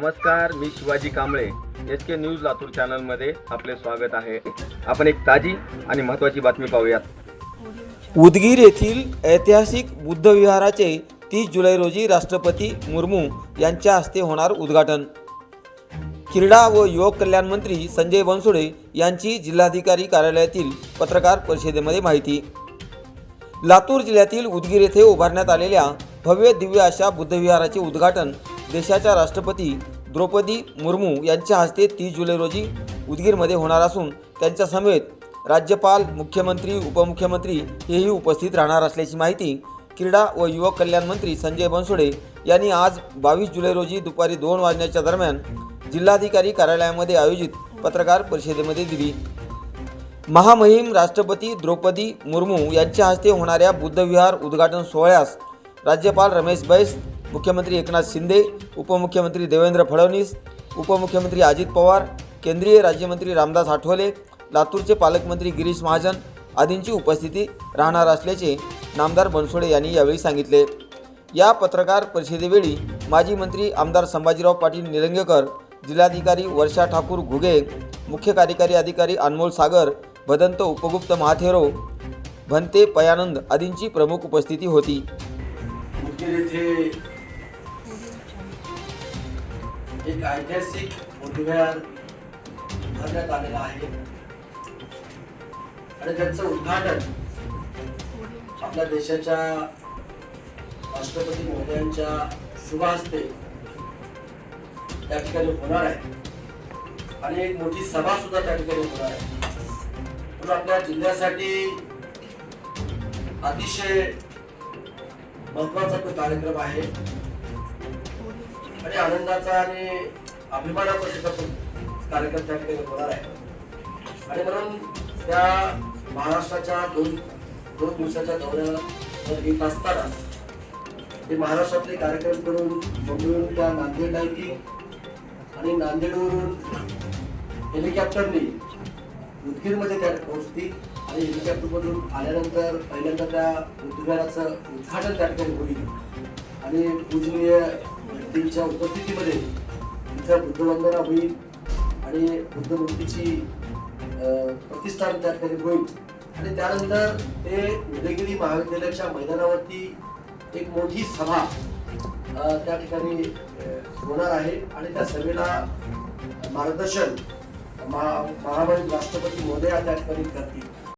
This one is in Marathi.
नमस्कार मी Shivaji Kamble. H K news Latur चॅनलमध्ये आपले स्वागत आहे. आपण एक ताजी आणि महत्त्वाची बातमी पाहूयात. उदगीर येथील ऐतिहासिक बुद्ध विहाराचे तीस जुलै रोजी राष्ट्रपती मुर्मू यांच्या हस्ते होणार उद्घाटन. क्रीडा व युवक कल्याण मंत्री संजय बनसोडे यांची जिल्हाधिकारी कार्यालयातील पत्रकार परिषदेमध्ये माहिती. लातूर जिल्ह्यातील उदगीर येथे उभारण्यात आलेल्या भव्य दिव्य अशा बुद्धविहाराचे उद्घाटन देशाच्या राष्ट्रपती द्रौपदी मुर्मू यांच्या हस्ते तीस जुलै रोजी उदगीरमध्ये होणार असून त्यांच्या समेत राज्यपाल मुख्यमंत्री उपमुख्यमंत्री हेही उपस्थित राहणार असल्याची माहिती क्रीडा व युवक कल्याण मंत्री संजय बनसोडे यांनी आज बावीस जुलै रोजी दुपारी दोन वाजण्याच्या दरम्यान जिल्हाधिकारी कार्यालयामध्ये आयोजित पत्रकार परिषदेमध्ये दिली. महामहिम राष्ट्रपती द्रौपदी मुर्मू यांच्या हस्ते होणाऱ्या बुद्धविहार उद्घाटन सोहळ्यास राज्यपाल रमेश बैस मुख्यमंत्री एकनाथ शिंदे उपमुख्यमंत्री देवेंद्र फडणवीस उपमुख्यमंत्री अजित पवार केंद्रीय राज्यमंत्री रामदास आठवले लातूरचे पालकमंत्री गिरीश महाजन आदींची उपस्थिती राहणार असल्याचे नामदार बनसोडे यांनी यावेळी सांगितले. या पत्रकार परिषदेवेळी माजी मंत्री आमदार संभाजीराव पाटील निलंगेकर जिल्हाधिकारी वर्षा ठाकूर घुगे मुख्य कार्यकारी अधिकारी अनमोल सागर भदंत उपगुप्त महाथेरो भंते पयानंद आदींची प्रमुख उपस्थिती होती. एक ऐतिहासिक बुद्धविहार उभारण्यात आलेला आहे. आणि त्यांचं उद्घाटन आपल्या देशाच्या राष्ट्रपती महोदयांच्या शुभ हस्ते त्या ठिकाणी होणार आहे. आणि एक मोठी सभा सुद्धा त्या ठिकाणी होणार आहे. म्हणून आपल्या जिल्ह्यासाठी अतिशय महत्त्वाचा तो कार्यक्रम आहे. आणि आनंदाचा आणि अभिमानाचा सुद्धा कार्यक्रम त्या ठिकाणी होणार आहे. आणि म्हणून त्या महाराष्ट्राच्या दोन दोन दिवसाच्या दौऱ्यावर येत असताना ते महाराष्ट्रातले कार्यक्रम करून मुंबईवरून त्या नांदेडला येतील आणि नांदेडवरून हेलिकॉप्टरने उदगीरमध्ये त्या पोहोचतील आणि हेलिकॉप्टरमधून आल्यानंतर पहिल्यांदा त्या बुद्धविहाराचं उद्घाटन त्या ठिकाणी होईल. आणि पूजनीय व्यक्तींच्या उपस्थितीमध्ये तिथं बुद्धवंदना होईल आणि बुद्ध मूर्तीची प्रतिष्ठान त्या ठिकाणी होईल. आणि त्यानंतर ते उदयगिरी महाविद्यालयाच्या मैदानावरती एक मोठी सभा त्या ठिकाणी होणार आहे. आणि त्या सभेला मार्गदर्शन महा राष्ट्रपती महोदया त्या ठिकाणी करतील.